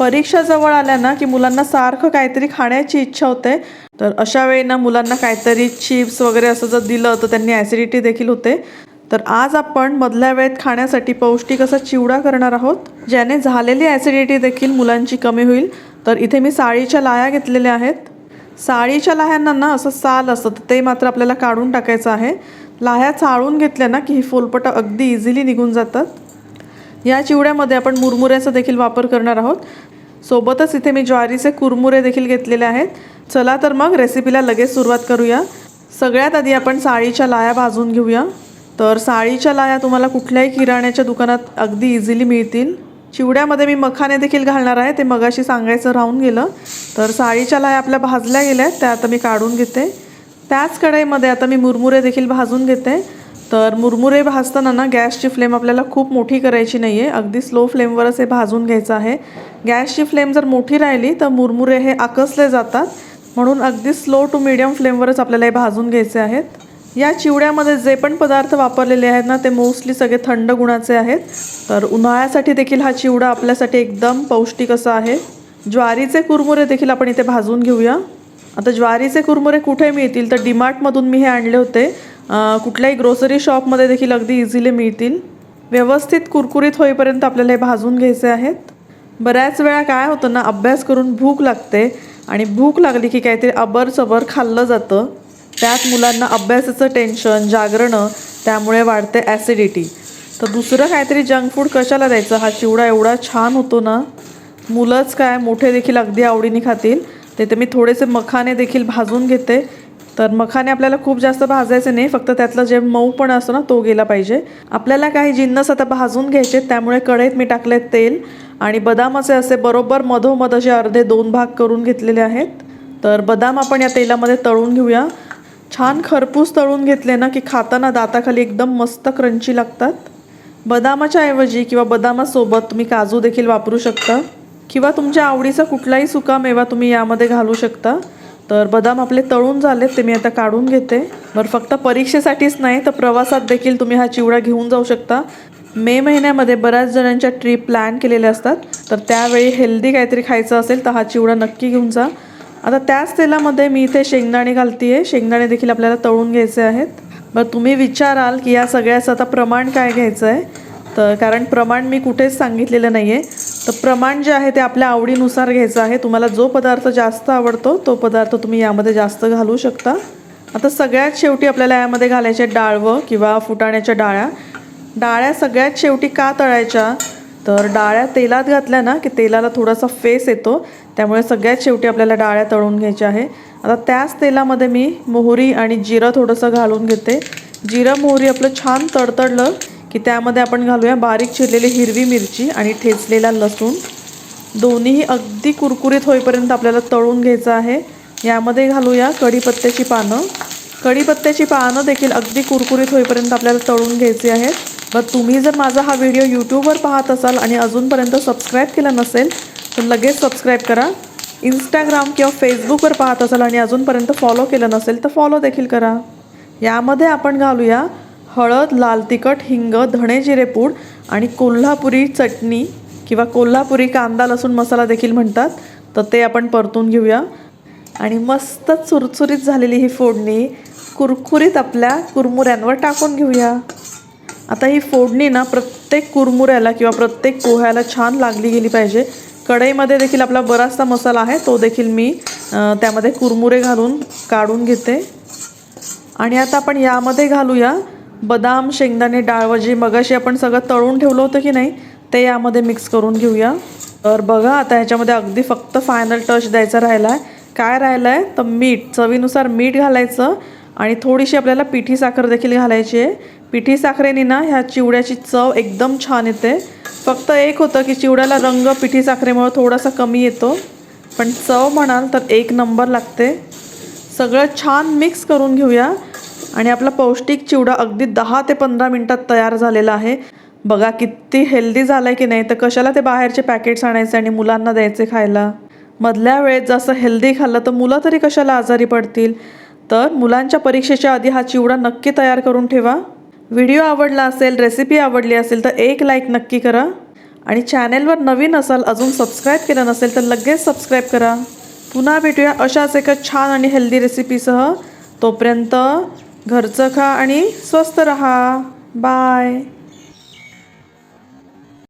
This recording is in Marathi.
परीक्षा जवळ आल्या ना की मुलांना सारखं काहीतरी खाण्याची इच्छा होते. तर अशा वेळी ना मुलांना काहीतरी चिप्स वगैरे असं जर दिलं तर त्यांनी ॲसिडिटी देखील होते. तर आज आपण मधल्या वेळेत खाण्यासाठी पौष्टिक असा चिवडा करणार आहोत ज्याने झालेली ॲसिडिटी देखील मुलांची कमी होईल. तर इथे मी साळीच्या लाया घेतलेल्या आहेत. साळीच्या लाह्यांना ना असं साल असतं तर ते मात्र आपल्याला काढून टाकायचं आहे. लाह्या चाळून घेतल्या ना की ही फोलपटं अगदी इझिली निघून जातात. या चिवड्यामध्ये आपण मुरमुऱ्याचा देखील वापर करणार आहोत. सोबतच इथे मी ज्वारीचे कुरमुरे देखील घेतलेले आहेत. चला तर मग रेसिपीला लगेच सुरुवात करूया. सगळ्यात आधी आपण साळीच्या लाया भाजून घेऊया. तर साळीच्या लाया तुम्हाला कुठल्याही किराण्याच्या दुकानात अगदी इझिली मिळतील. चिवड्यामध्ये मी मखाने देखील घालणार आहे. ते मगाशी सांगायचं राहून गेलं. तर साळीच्या लाया आपल्या भाजल्या गेल्या आहेत. त्या आता मी काढून घेते. त्याच कढईमध्ये आता मी मुरमुरे देखील भाजून घेते. तर मुरमुरे भाजताना ना गॅसची फ्लेम आपल्याला खूप मोठी करायची नाही आहे अगदी स्लो फ्लेमवरच हे भाजून घ्यायचं आहे. गॅसची फ्लेम जर मोठी राहिली तर मुरमुरे हे आकसले जातात. म्हणून अगदी स्लो टू मिडियम फ्लेमवरच आपल्याला हे भाजून घ्यायचे आहेत. या चिवड्यामध्ये जे पण पदार्थ वापरलेले आहेत ना ते मोस्टली सगळे थंड गुणाचे आहेत. तर उन्हाळ्यासाठी देखील हा चिवडा आपल्यासाठी एकदम पौष्टिक असा आहे. ज्वारीचे कुरमुरे देखील आपण इथे भाजून घेऊया. आता ज्वारीचे कुरमुरे कुठे मिळतील? तर डीमार्टमधून मी हे आणले होते. कुठल्याही ग्रोसरी शॉपमध्ये देखील अगदी इझिली मिळतील. व्यवस्थित कुरकुरीत होईपर्यंत आपल्याला हे भाजून घ्यायचे आहेत. बऱ्याच वेळा काय होतं ना अभ्यास करून भूक लागते आणि भूक लागली की काहीतरी अबरचबर खाल्लं जातं. त्यात मुलांना अभ्यासाचं टेन्शन जागरणं त्यामुळे वाढते ॲसिडिटी तर दुसरं काहीतरी जंक फूड कशाला द्यायचं? हा चिवडा एवढा छान होतो ना मुलंच काय मोठे देखील अगदी आवडीने खातील. ते तर मी थोडेसे मखाने देखील भाजून घेते. तर मखाने आपल्याला खूप जास्त भाजायचे नाही फक्त त्यातलं जे मऊ पण असतो ना तो गेला पाहिजे. आपल्याला काही जिन्नस आता भाजून घ्यायचे त्यामुळे कढईत मी टाकले तेल आणि बदामाचे असे बरोबर मधोमध असे अर्धे दोन भाग करून घेतलेले आहेत. तर बदाम आपण या तेलामध्ये तळून घेऊया. छान खरपूस तळून घेतले ना की खाताना दाताखाली एकदम मस्त क्रंची लागतात. बदामाच्या ऐवजी किंवा बदामासोबत तुम्ही काजू देखील वापरू शकता. किंवा तुमच्या आवडीचा कुठलाही सुका मेवा तुम्ही यामध्ये घालू शकता. तर बदाम आपले तळून झालेत ते मी आता काढून घेते. बरं फक्त परीक्षेसाठीच नाही तर प्रवासात देखील तुम्ही हा चिवडा घेऊन जाऊ शकता. मे महिन्यामध्ये बऱ्याच जणांच्या ट्रीप प्लॅन केलेल्या असतात. तर त्यावेळी हेल्दी काहीतरी खायचं असेल तर हा चिवडा नक्की घेऊन जा. आता त्याच तेलामध्ये मी इथे शेंगदाणे घालते आहे शेंगदाणे देखील आपल्याला तळून घ्यायचे आहेत. बरं तुम्ही विचाराल की या सगळ्याचं आता प्रमाण काय घ्यायचं आहे तर कारण प्रमाण मी कुठेच सांगितलेलं नाही आहे तर प्रमाण जे आहे ते आपल्या आवडीनुसार घ्यायचं आहे. तुम्हाला जो पदार्थ जास्त आवडतो तो पदार्थ तुम्ही यामध्ये जास्त घालू शकता. आता सगळ्यात शेवटी आपल्याला यामध्ये घालायचे डाळवं किंवा फुटाण्याच्या डाळ्या. डाळ्या सगळ्यात शेवटी का तळायच्या? तर डाळ्या तेलात घातल्या ना की तेलाला थोडासा फेस येतो. त्यामुळे सगळ्यात शेवटी आपल्याला डाळ्या तळून घ्यायच्या आहे. आता त्याच तेलामध्ये मी मोहरी आणि जिरं थोडंसं घालून घेते. जिरं मोहरी आपलं छान तडतडलं की त्यामध्ये आपण घालूया बारीक चिरलेली हिरवी मिरची आणि ठेचलेला लसूण. दोन्हीही अगदी कुरकुरीत होईपर्यंत आपल्याला तळून घ्यायचं आहे. यामध्ये घालूया कढीपत्त्याची पानं. कढीपत्त्याची पानं देखील अगदी कुरकुरीत होईपर्यंत आपल्याला तळून घ्यायची आहेत. बरं तुम्ही जर माझा हा व्हिडिओ यूट्यूबवर पाहत असाल आणि अजूनपर्यंत सबस्क्राईब केला नसेल तर लगेच सबस्क्राईब करा. इंस्टाग्राम किंवा फेसबुकवर पाहत असाल आणि अजूनपर्यंत फॉलो केलं नसेल तर फॉलो देखील करा. यामध्ये आपण घालूया हळद लाल तिखट हिंग धणे जिरेपूड आणि कोल्हापुरी चटणी किंवा कोल्हापुरी कांदा लसूण मसाला देखील म्हणतात. तर ते आपण परतून घेऊया. आणि मस्त चुरचुरीत झालेली ही फोडणी कुरकुरीत आपल्या कुरमुऱ्यांवर टाकून घेऊया. आता ही फोडणी ना प्रत्येक कुरमुऱ्याला किंवा प्रत्येक पोह्याला छान लागली गेली पाहिजे. कढईमध्ये देखील आपला बराचसा मसाला आहे तो देखील मी त्यामध्ये कुरमुरे घालून काढून घेते. आणि आता आपण यामध्ये घालूया बदाम शेंगदाणे डाळ जी मगाशी आपण सगळं तळून ठेवलं होतं की नाही ते यामध्ये मिक्स करून घेऊया. तर बघा आता ह्याच्यामध्ये अगदी फक्त फायनल टच द्यायचा राहिला आहे काय राहिलं आहे तर मीठ चवीनुसार मीठ घालायचं आणि थोडीशी आपल्याला पिठी साखर देखील घालायची आहे. पिठी साखरेने ना ह्या चिवड्याची चव एकदम छान येते. फक्त एक होतं की चिवड्याला रंग पिठी साखरेमुळं थोडासा कमी येतो. पण चव म्हणाल तर एक नंबर लागते. सगळं छान मिक्स करून घेऊया. आणि आपला पौष्टिक चिवडा अगदी दहा ते पंधरा मिनटात तयार झालेला आहे. बघा किती हेल्दी झालं आहे की नाही तर कशाला ते बाहेरचे पॅकेट्स आणायचे आणि मुलांना द्यायचे खायला? मधल्या वेळेत जसं हेल्दी खाल्लं तर मुलं तरी कशाला आजारी पडतील? तर मुलांच्या परीक्षेच्या आधी हा चिवडा नक्की तयार करून ठेवा. व्हिडिओ आवडला असेल रेसिपी आवडली असेल तर एक लाईक नक्की करा. आणि चॅनेलवर नवीन असाल अजून सबस्क्राईब केलं नसेल तर लगेच सबस्क्राईब करा. पुन्हा भेटूया अशाच एका छान आणि हेल्दी रेसिपीसह तोपर्यंत घरचं खा आणि स्वस्त रहा. बाय